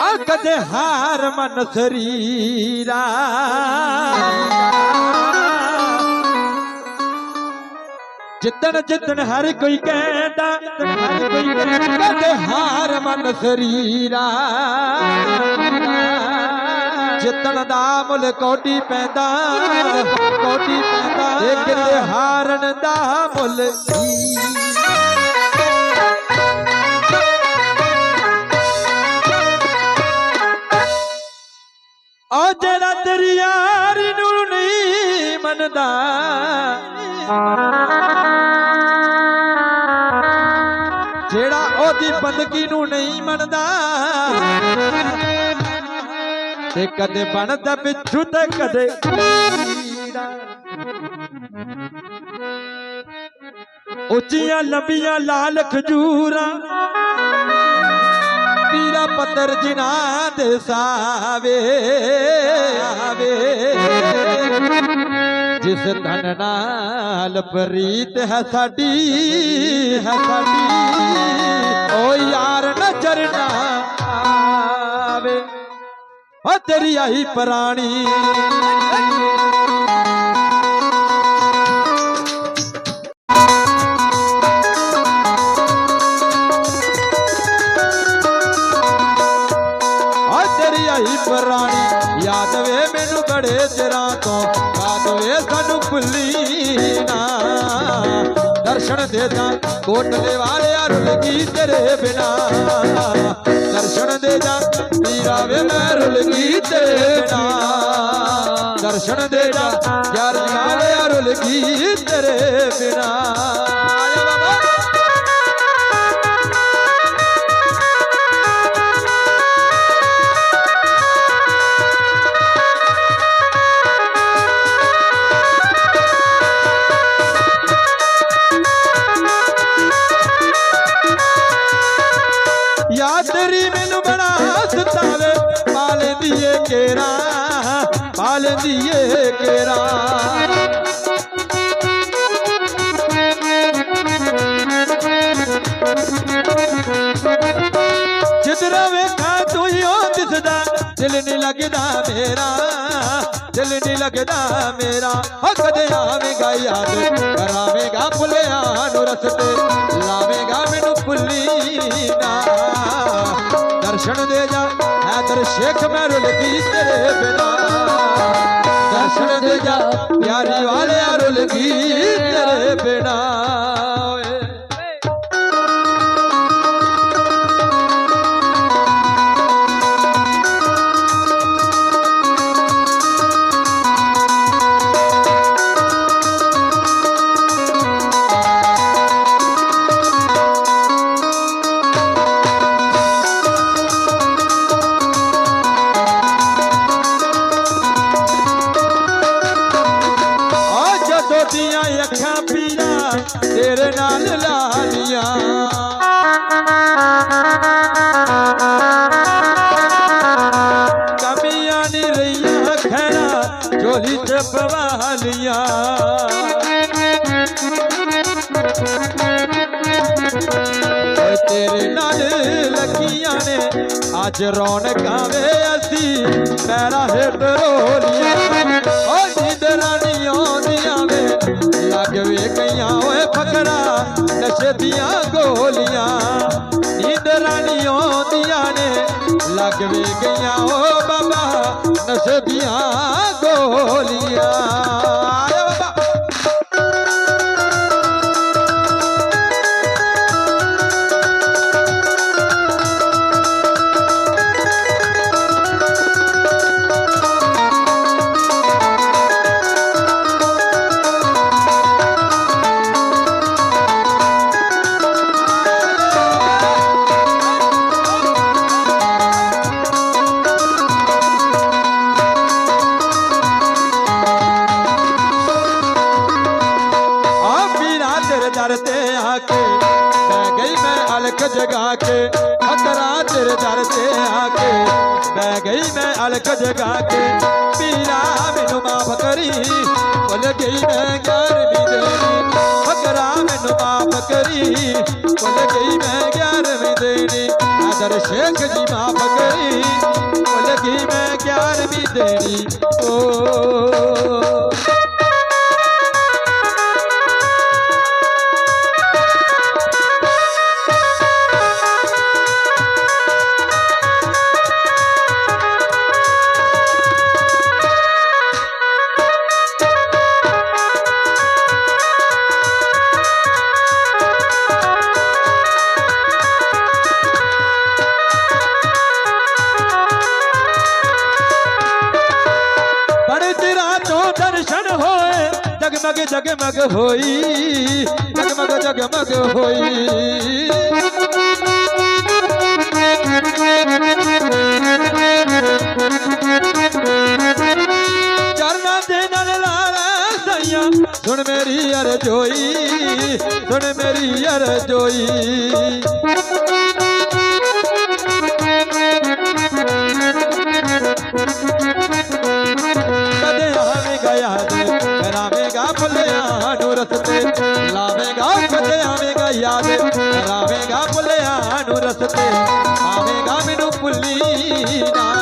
ਆ ਕਦੇ ਹਾਰ ਮਨ ਸਰੀਰਾ। ਜਿੱਦਣ ਜਿੱਦਣ ਹਰ ਕੋਈ ਕਹਿੰਦਾ ਹਰ ਕੋਈ ਕਹਿੰਦਾ ਕਦੇ ਹਾਰ ਮਨ ਸਰੀਰਾ। ਜਿੱਤਣ ਦਾ ਮੁੱਲ ਕੋਟੀ ਪੈਂਦਾ ਕੋਟੀ ਪੈਂਦਾ ਇਹ ਕਿਤੇ ਹਾਰਨ ਦਾ ਮੁੱਲ ਹੀ ਆ ਜਿਹੜਾ ਤੇਰੀ ਯਾਰੀ ਨੂੰ ਨਹੀਂ ਮੰਨਦਾ। ਜਿਹੜਾ ਉਹਦੀ ਬੰਦਗੀ ਨੂੰ ਨਹੀਂ ਮੰਨਦਾ। ਤੇ ਕਦੇ ਬਣਦਾ ਪਿੱਛੂ ਤੇ ਕਦੇ ਉੱਚੀਆਂ ਲੰਬੀਆਂ ਲਾਲ ਖਜੂਰਾਂ। ਪੀਰਾ ਪੱਤਰ ਜਿਨਾ ਦੇ ਸਾਵੇ, ਆਵੇ। ਜਿਸ ਧਨ ਨਾਲ ਪ੍ਰੀਤ ਹੈ ਸਾਡੀ ਹੈ ਸਾਡੀ, ਓ ਯਾਰ ਨਜ਼ਰ ਨਾ ਆਵੇ। ਓ ਤੇਰੀ ਆਹੀ ਪ੍ਰਾਣੀ। ਤੇਰੀ ਪੁਰਾਣੀ। ਯਾਦ ਵੇ ਮੈਨੂੰ ਬੜੇ ਚਿਰਾਂ ਤੋਂ। ਯਾਦ ਵੇ ਸਾਨੂੰ ਭੁੱਲੀ ਨਾ। ਦਰਸ਼ਨ ਦੇ ਜਾ ਕੋਟਲੇ ਵਾਲਿਆ ਰੁਲ ਗਈ ਤੇਰੇ ਬਿਨਾ। ਦਰਸ਼ਨ ਦੇ ਜਾ ਪੀਰਾ ਵੇ ਮੈਂ ਰੁਲ ਗਈ ਤੇਰੇ ਬਿਨਾ। ਦਰਸ਼ਨ ਦੇ ਜਾ ਯਾਰ ਵਾਲਿਆ ਰੁਲ ਗਈ ਤੇਰੇ ਬਿਨਾ। ਲੱਗਦਾ ਮੇਰਾ ਦਿਲ ਨਹੀਂ ਲੱਗਦਾ ਮੇਰਾ। ਹੋ ਕਦੇ ਆਵੇਂਗਾ, ਯਾਦ ਕਰਾਵੇਂਗਾ ਭੁੱਲਿਆ ਨੂੰ ਰਸਤੇ। ਲਾਵੇਂਗਾ ਮੈਨੂੰ ਭੁੱਲੀ ਨਾ। ਦਰਸ਼ਨ ਦੇ ਜਾ ਹੈਦਰ ਸ਼ੇਖ ਮੈਂ ਰੁਲ ਗਈ ਤੇਰੇ ਬਿਨਾ। ਦਰਸ਼ਨ ਦੇ ਜਾ, ਪਿਆਰੀ ਵਾਲਿਆ ਰੁਲ ਗਈ ਤੇਰੇ ਬਿਨਾ। ਝੋਲੀ ਤੇਰੇ ਨਾਲ ਲੱਗੀਆਂ ਨੇ, ਅੱਜ ਰੌਣਕਾਂ ਵੇ ਅਸੀਂ, ਪੈਰਾ ਹੇਠ ਰੋਲੀਆਂ। ਓ ਨੀਂਦਰਾਂ ਨਹੀਂ ਵੇ ਗਈਆਂ ਓਏ ਫਕਰਾ ਨਸ਼ੇ ਦੀਆਂ ਗੋਲੀਆਂ ਨੀਂਦਰਾਂ ਨਹੀਂ ਆਉਂਦੀਆਂ ਨੇ ਲੱਗ ਵੇ ਗਈਆਂ ਓ ਬਾਬਾ ਨਸ਼ੇ ਦੀਆਂ ਗੋਲੀਆਂ ਅਲਖ ਕੇ ਅਕਰਾ ਤੇਰੇ ਦਰ ਤੇ ਆ ਕੇ ਬਹਿ ਗਈ ਮੈਂ ਅਲਖ ਜਗਾ ਕੇ ਵੀਰਾ ਮੈਨੂੰ ਮਾਫ ਕਰੀ। ਭੁੱਲ ਗਈ ਮੈਂ ਗਿਆਰਵੀਂ ਦੇਣੀ ਅਕਰਾ ਮੈਨੂੰ ਮਾਫ ਕਰੀ। ਭੁੱਲ ਗਈ ਮੈਂ 11ਵੀਂ ਦੇਣੀ, ਆਦਰ ਸ਼ੇਖ ਜੀ ਮਾਫ ਕਰੀ। ਭੁੱਲ ਗਈ ਮੈਂ 11ਵੀਂ ਦੇਣੀ, ਓ। जगमग जगमग होई जगमग जगमग होई चरना दे नल लाला सैया सुन मेरी अर जोई सुन मेरी अर जोई ਭੁੱਲਿਆ ਨੂੰ ਰਸਤੇ ਲਾਵੇਂਗਾ ਕਦੇ ਆਵੇਂਗਾ ਯਾਦ। ਕਰਾਵੇਂਗਾ ਭੁੱਲਿਆ ਨੂੰ ਰਸਤੇ ਆਵੇਂਗਾ ਮੈਨੂੰ ਭੁੱਲੀ ਨਾ।